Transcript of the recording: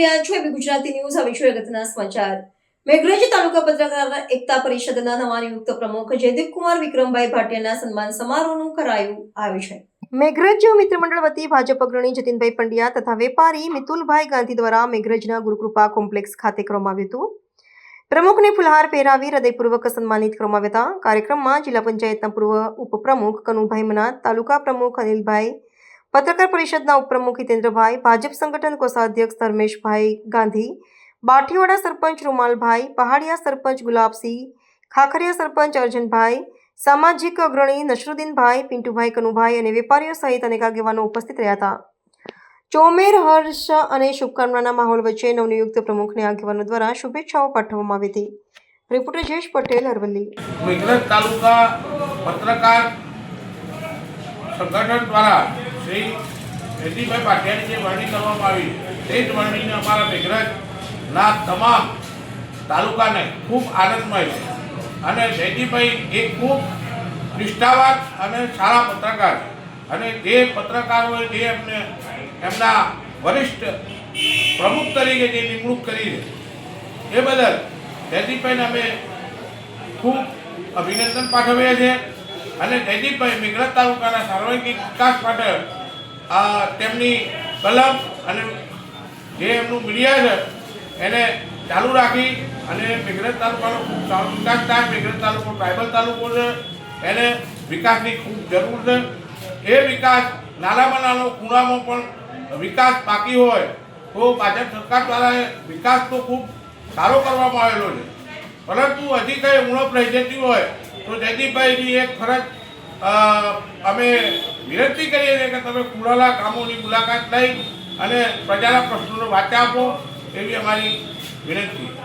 રહ્યા છો એબી ગુજરાતી ન્યૂઝ હવે જોઈએ અગત્યના સમાચાર. મેઘરજ તાલુકા પત્રકાર એકતા પરિષદના નવા નિયુક્ત પ્રમુખ જયદીપ કુમાર વિક્રમભાઈ ભાટિયાના સન્માન સમારોહનું કરાયું આયોજન. મેઘરજ મિત્ર મંડળ વતી ભાજપ અગ્રણી જતીનભાઈ પંડ્યા તથા વેપારી મિતુલભાઈ ગાંધી દ્વારા મેઘરજના ગુરુકૃપા કોમ્પ્લેક્સ ખાતે કરવામાં આવ્યું હતું. પ્રમુખને ફુલહાર પહેરાવી હૃદયપૂર્વક સન્માનિત કરવામાં આવ્યા હતા. કાર્યક્રમમાં જિલ્લા પંચાયતના પૂર્વ ઉપપ્રમુખ કનુભાઈ મનાત, તાલુકા પ્રમુખ અનિલભાઈ પત્રકાર પરિષદના ઉપપ્રમુખ હિતેન્દ્રભાઈ ભાજપ સંગઠન કોષાધ્યક્ષ ધર્મેશભાઈ ગાંધી, બાઠીવાડા સરપંચ રૂમાલભાઈ, પહાડિયા સરપંચ ગુલાબસિંહ, ખાખરિયા સરપંચ અર્જનભાઈ, સામાજિક અગ્રણી નસરુદ્દીનભાઈ પિન્ટુભાઈ કનુભાઈ અને વેપારીઓ સહિત અનેક આગેવાનો ઉપસ્થિત રહ્યા હતા. ચોમેર, હર્ષ અને શુભકામનાના માહોલ વચ્ચે નવનિયુક્ત પ્રમુખને આગેવાનો દ્વારા શુભેચ્છાઓ પાઠવવામાં આવી હતી. રિપોર્ટર જયેશ પટેલ, અરવલ્લી. મેઘરજ તાલુકા પત્રકાર સંગઠન દ્વારા શ્રી જયદીભાઈ પાટિયાની જે વરણી કરવામાં આવી, તે જ વરણીને અમારા મેઘરજના તમામ તાલુકાને ખૂબ આનંદમય છે. અને જયદીભાઈ એ ખૂબ નિષ્ઠાવાન અને સારા પત્રકાર અને જે પત્રકારોએ જે એમને એમના વરિષ્ઠ પ્રમુખ તરીકે જે નિમણૂક કરી છે, એ બદલ જયદીપભાઈને અમે ખૂબ અભિનંદન પાઠવીએ છીએ. અને જયદીપભાઈ મેઘરજ તાલુકાના સાર્વજનિક વિકાસ માટે આ તેમની કલમ અને જે એમનું મીડિયા છે, એને ચાલુ રાખી અને મેઘરજ તાલુકાનો ખૂબ વિકાસ થાય. મેઘરજ તાલુકો ટ્રાઇબલ તાલુકો છે. એને વિકાસની ખૂબ જરૂર છે. એ વિકાસ નાનામાં નાનો, ખૂણામાં પણ વિકાસ બાકી હોય, તો ભાજપ સરકાર દ્વારા વિકાસ તો ખૂબ સારો કરવામાં આવેલો છે. પરંતુ હજી કંઈ ઉણપ રહી જતી હોય, તો જયદીપભાઈની એક ફરજ અમે વિનંતી કરીએ કે તમે કુડાલા કામોની મુલાકાત લઈ અને પ્રજાના પ્રશ્નોનો વાચા આપો એવી અમારી વિનંતી.